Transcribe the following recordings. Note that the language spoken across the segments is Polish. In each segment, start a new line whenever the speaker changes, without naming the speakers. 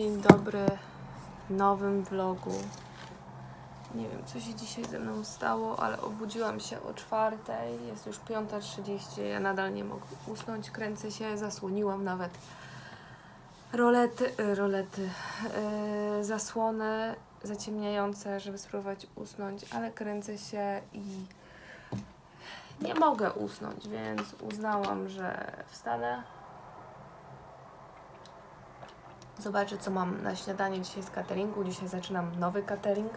Dzień dobry w nowym vlogu. Nie wiem, co się dzisiaj ze mną stało, ale obudziłam się o czwartej, jest już 5.30, ja nadal nie mogę usnąć, kręcę się, zasłoniłam nawet rolety, y, rolety, yy, zasłony zaciemniające, żeby spróbować usnąć, ale kręcę się i nie mogę usnąć, więc uznałam, że wstanę, Zobaczę, co mam na śniadanie dzisiaj z cateringu. Dzisiaj zaczynam nowy catering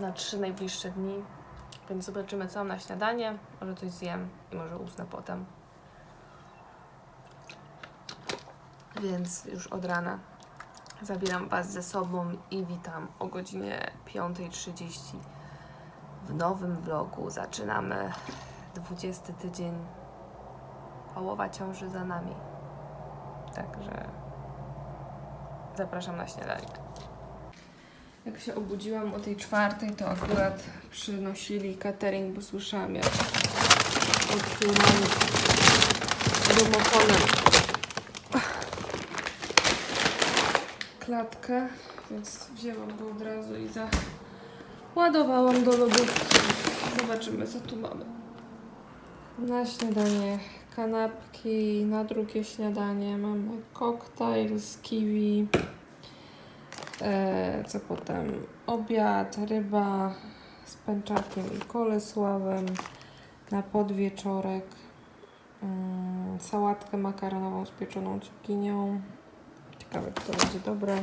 na trzy najbliższe dni. Więc zobaczymy, co mam na śniadanie. Może coś zjem i może usnę potem. Więc już od rana zabieram Was ze sobą i witam o godzinie 5.30 w nowym vlogu. Zaczynamy 20 tydzień. Połowa ciąży za nami. Także zapraszam na śniadanie. Jak się obudziłam o tej czwartej, to akurat przynosili catering, bo słyszałam jak otwierali domofonem klatkę, więc wzięłam go od razu i załadowałam do lodówki. Zobaczymy, co tu mamy. Na śniadanie kanapki, na drugie śniadanie mamy koktajl z kiwi. E, co potem? Obiad, ryba z pęczakiem i kolesławem. Na podwieczorek mm, sałatkę makaronową z pieczoną cukinią. Ciekawe, czy to będzie dobre.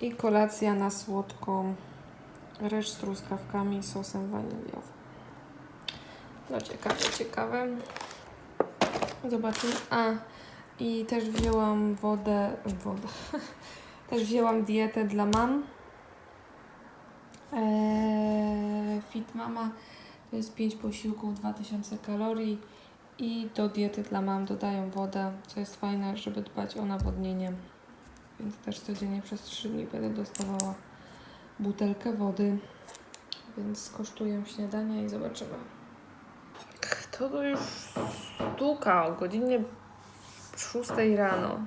I kolacja na słodką. Ryż z truskawkami i sosem waniliowym. No ciekawe, ciekawe. Zobaczymy. A, i też wzięłam wodę, wodę. Też wzięłam dietę dla mam. Eee, Fit Mama to jest 5 posiłków, 2000 kalorii. I do diety dla mam dodają wodę, co jest fajne, żeby dbać o nawodnienie. Więc też codziennie przez 3 dni będę dostawała butelkę wody. Więc skosztuję śniadania i zobaczymy. To to już stuka o godzinie 6 rano.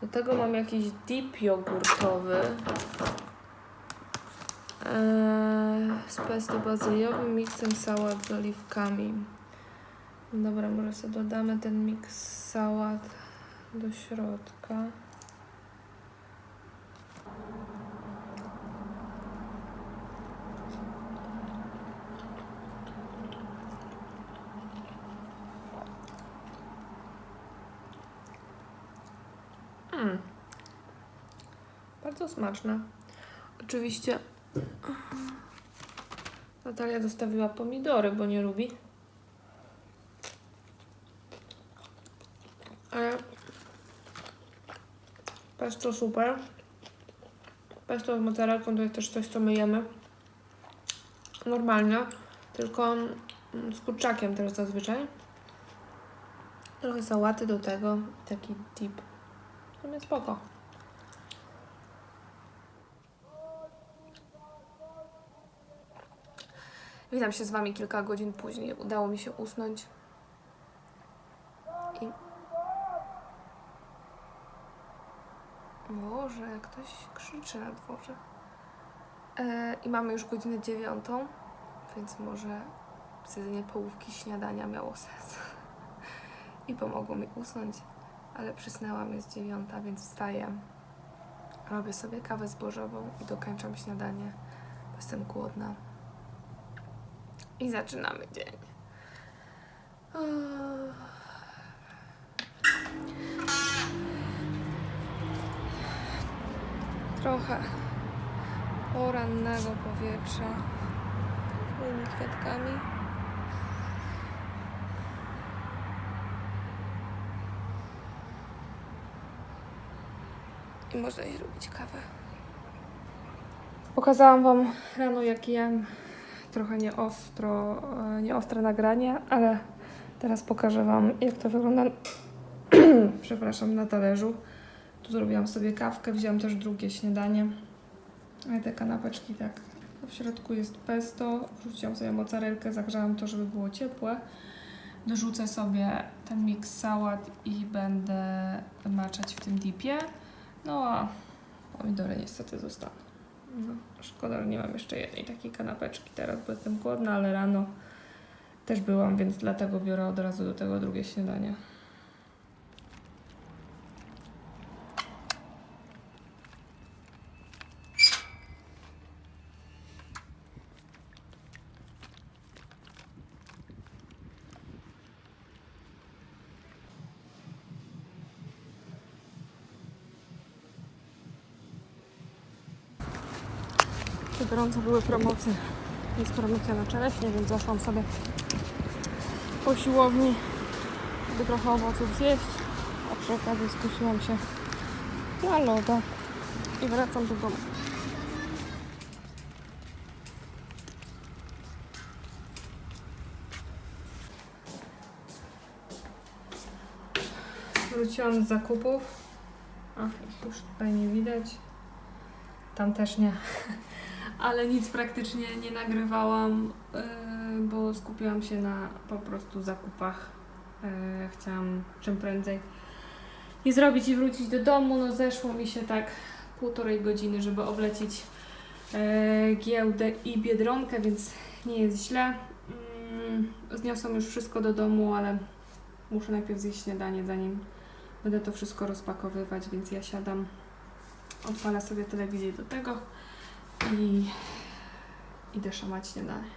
Do tego mam jakiś dip jogurtowy eee, z pesto bazyliowym, miksem sałat z oliwkami. Dobra, może sobie dodamy ten miks sałat do środka. Mm. Bardzo smaczne. Oczywiście Natalia dostawiła pomidory, bo nie lubi. Ale pesto super. Pesto z mozzarellą to jest też coś, co my jemy. Normalnie, tylko mm, z kurczakiem też zazwyczaj. Trochę sałaty do tego, taki dip. W sumie spoko. Witam się z Wami kilka godzin później. Udało mi się usnąć. I... Boże, ktoś krzyczy na dworze. E, I mamy już godzinę dziewiątą, więc może zjedzenie połówki śniadania miało sens. I pomogło mi usnąć ale przysnęłam, jest dziewiąta, więc wstaję. Robię sobie kawę zbożową i dokończam śniadanie, jestem głodna. I zaczynamy dzień. Trochę porannego powietrza moimi kwiatkami. i można jej robić kawę. Pokazałam Wam rano, jak jem trochę nieostro, e, nieostre nagranie, ale teraz pokażę Wam, jak to wygląda przepraszam, na talerzu. Tu zrobiłam sobie kawkę, wzięłam też drugie śniadanie. Ale te kanapeczki tak, w środku jest pesto, wrzuciłam sobie mozzarelkę, zagrzałam to, żeby było ciepłe. Dorzucę sobie ten miks sałat i będę maczać w tym dipie. No a Pomidory niestety zostaną. No, szkoda, że nie mam jeszcze jednej takiej kanapeczki teraz, bo jestem głodna, ale rano też byłam, więc dlatego biorę od razu do tego drugie śniadanie. Gorąco były promocje. Jest promocja na czereśnie, więc zaszłam sobie po siłowni, by trochę owoców zjeść. A przy okazji skusiłam się na loda i wracam do domu. Wróciłam z zakupów. A, ich już tutaj nie widać. Tam też nie. Ale nic praktycznie nie nagrywałam, yy, bo skupiłam się na po prostu zakupach. Yy, Chciałam czym prędzej je zrobić i wrócić do domu. No zeszło mi się tak półtorej godziny, żeby oblecić yy, giełdę i Biedronkę, więc nie jest źle. Yy, Zniosłam już wszystko do domu, ale muszę najpierw zjeść śniadanie, zanim będę to wszystko rozpakowywać, więc ja siadam odpalę sobie telewizję do tego i idę szamać śniadanie.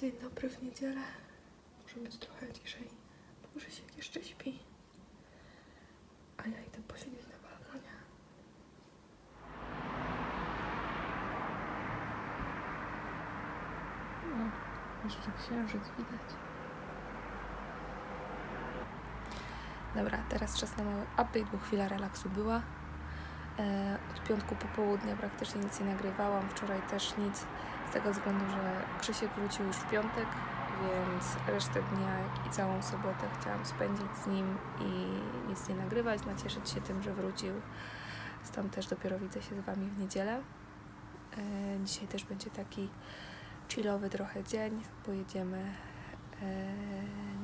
Dzień dobry w niedzielę. Może być trochę ciszej. Może się jeszcze śpi. A ja idę posiedzieć na balkonie. No, jeszcze księżyc widać. Dobra, teraz czas na mały update, bo chwila relaksu była. E, Od piątku popołudnia praktycznie nic nie nagrywałam, wczoraj też nic, z tego względu, że Krzysiek wrócił już w piątek, więc resztę dnia, i całą sobotę chciałam spędzić z nim i nic nie nagrywać, nacieszyć się tym, że wrócił. Stąd też dopiero widzę się z Wami w niedzielę. E, Dzisiaj też będzie taki chillowy trochę dzień, pojedziemy e,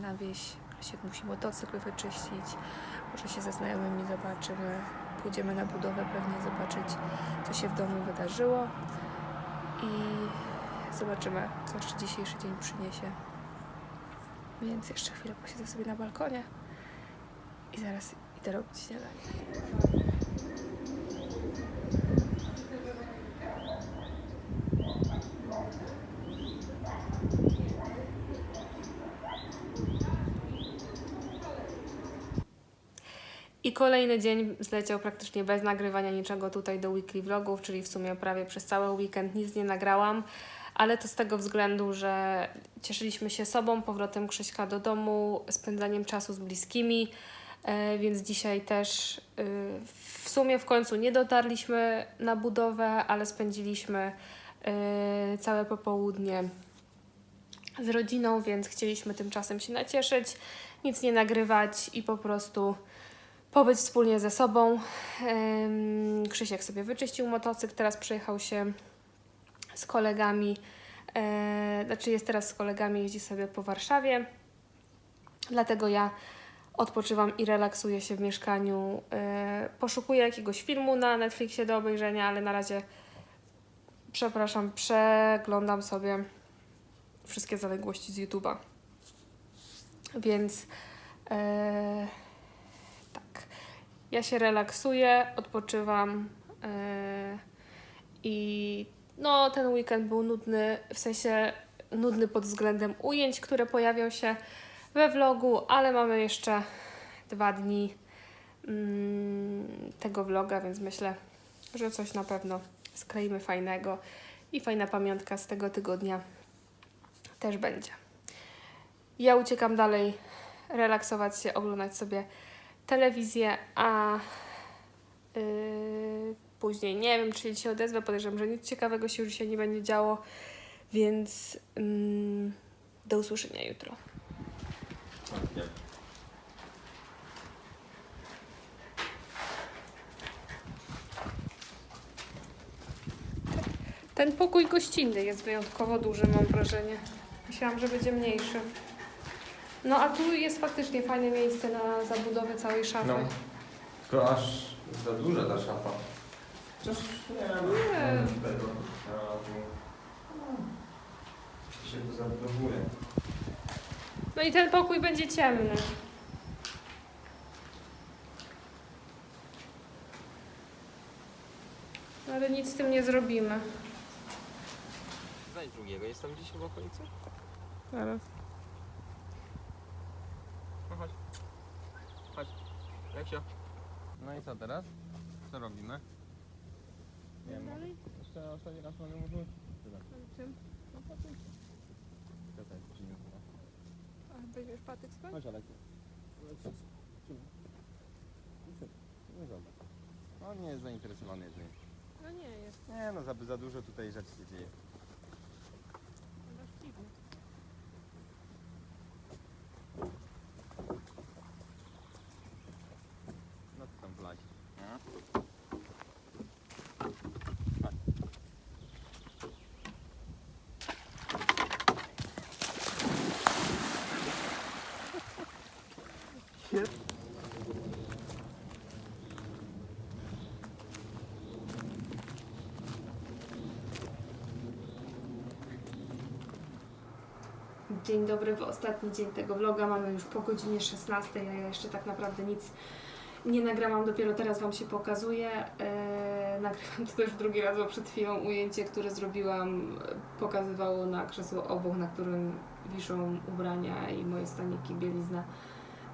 na wieś. Krzysiek musi motocykl wyczyścić, może się ze znajomymi zobaczymy, pójdziemy na budowę pewnie zobaczyć, co się w domu wydarzyło i zobaczymy, co jeszcze dzisiejszy dzień przyniesie. Więc jeszcze chwilę posiedzę sobie na balkonie i zaraz idę robić śniadanie. Kolejny dzień zleciał praktycznie bez nagrywania niczego tutaj do weekly vlogów, czyli w sumie prawie przez cały weekend nic nie nagrałam, ale to z tego względu, że cieszyliśmy się sobą, powrotem Krzyśka do domu, spędzaniem czasu z bliskimi, E, więc dzisiaj też y, w sumie w końcu nie dotarliśmy na budowę, ale spędziliśmy y, całe popołudnie z rodziną, więc chcieliśmy tymczasem się nacieszyć, nic nie nagrywać i po prostu pobyć wspólnie ze sobą. Krzysiek sobie wyczyścił motocykl, teraz przyjechał się z kolegami, e, znaczy jest teraz z kolegami, jeździ sobie po Warszawie. Dlatego ja odpoczywam i relaksuję się w mieszkaniu. E, poszukuję jakiegoś filmu na Netflixie do obejrzenia, ale na razie, przepraszam, przeglądam sobie wszystkie zaległości z YouTube'a. Więc tak. Ja się relaksuję, odpoczywam e, i no ten weekend był nudny, w sensie nudny pod względem ujęć, które pojawią się we vlogu, ale mamy jeszcze dwa dni mm, tego vloga, więc myślę, że coś na pewno skleimy fajnego i fajna pamiątka z tego tygodnia też będzie. Ja uciekam dalej relaksować się, oglądać sobie telewizję, a yy, później nie wiem, czy się odezwę. Podejrzewam, że nic ciekawego się już dzisiaj nie będzie działo, więc mm, do usłyszenia jutro. Ten pokój gościnny jest wyjątkowo duży, mam wrażenie. Myślałam, że będzie mniejszy. No a tu jest faktycznie fajne miejsce na zabudowę całej szafy.
No. Tylko aż za duża ta szafa. Chociaż nie wiem,
Nie.
nie tego. no, się to zabudowuje.
No i ten pokój będzie ciemny. Ale nic z tym nie zrobimy.
Znajdź drugiego, jest tam gdzieś w okolicy?
Zaraz.
No chodź. Chodź. Jak się? No i co teraz? Co robimy? Nie wiem. Jeszcze ostatni raz mamy możemy tyle. No patyk. Co to jest? Czy nie chyba?
Weźmiesz patyk spać?
Chodź Alek. Ale co? Czemu? Nie zobacz. On nie jest zainteresowany jedzeniem.
No nie jest.
Nie no, za, za dużo tutaj rzeczy się dzieje.
Dzień dobry, w ostatni dzień tego vloga. Mamy już po godzinie 16, a ja jeszcze tak naprawdę nic nie nagrałam, dopiero teraz Wam się pokazuję. Eee, nagrywam to też drugi raz, bo przed chwilą ujęcie, które zrobiłam, e, pokazywało na krzesło obok, na którym wiszą ubrania i moje staniki, bielizna.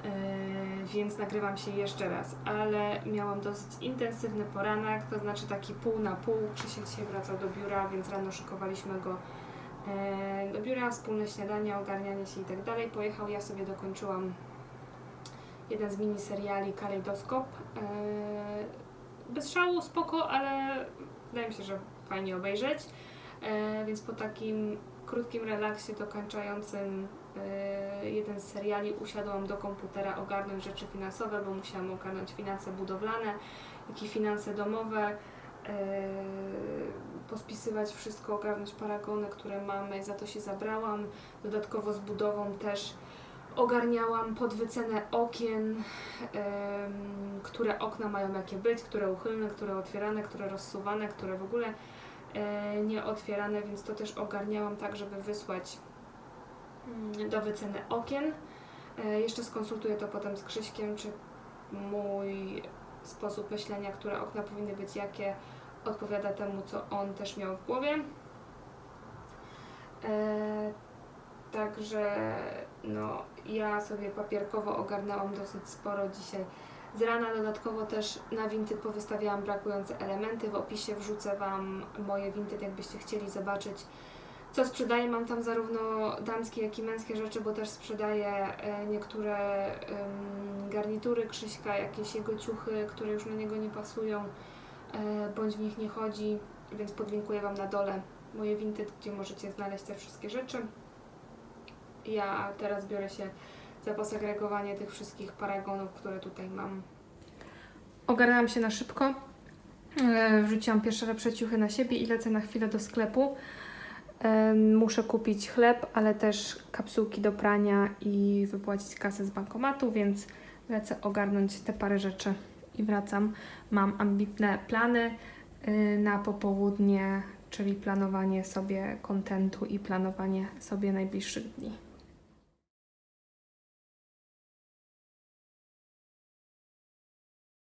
Eee, więc nagrywam się jeszcze raz, ale miałam dosyć intensywny poranek, to znaczy taki pół na pół. Krzysiek dzisiaj wracał do biura, więc rano szykowaliśmy go e, do biura, wspólne śniadania, ogarnianie się i tak dalej. Pojechał, ja sobie dokończyłam jeden z miniseriali Kalejdoskop. E, bez szału, spoko, ale wydaje mi się, że fajnie obejrzeć. E, więc po takim krótkim relaksie dokończającym e, jeden z seriali usiadłam do komputera ogarnąć rzeczy finansowe, bo musiałam ogarnąć finanse budowlane, jak i finanse domowe e, pospisywać wszystko, ogarnąć paragony, które mamy, za to się zabrałam. Dodatkowo z budową też ogarniałam podwycenę okien, em, które okna mają jakie być, które uchylne, które otwierane, które rozsuwane, które w ogóle e, nie otwierane, więc to też ogarniałam tak, żeby wysłać mm, do wyceny okien. E, jeszcze skonsultuję to potem z Krzyśkiem, czy mój sposób myślenia, które okna powinny być jakie, odpowiada temu, co on też miał w głowie. E, także no, ja sobie papierkowo ogarnęłam dosyć sporo dzisiaj z rana. Dodatkowo też na Vinted powystawiałam brakujące elementy. W opisie wrzucę Wam moje Vinted, jakbyście chcieli zobaczyć Co sprzedaję? Mam tam zarówno damskie, jak i męskie rzeczy, bo też sprzedaję e, niektóre garnitury Krzyśka, jakieś jego ciuchy, które już na niego nie pasują, bądź w nich nie chodzi, więc podlinkuję Wam na dole moje Vinted, gdzie możecie znaleźć te wszystkie rzeczy. Ja teraz biorę się za posegregowanie tych wszystkich paragonów, które tutaj mam. Ogarnęłam się na szybko. E, Wrzuciłam pierwsze lepsze na siebie i lecę na chwilę do sklepu. Em, Muszę kupić chleb, ale też kapsułki do prania i wypłacić kasę z bankomatu, więc lecę ogarnąć te parę rzeczy i wracam. Mam ambitne plany y, na popołudnie, czyli planowanie sobie kontentu i planowanie sobie najbliższych dni.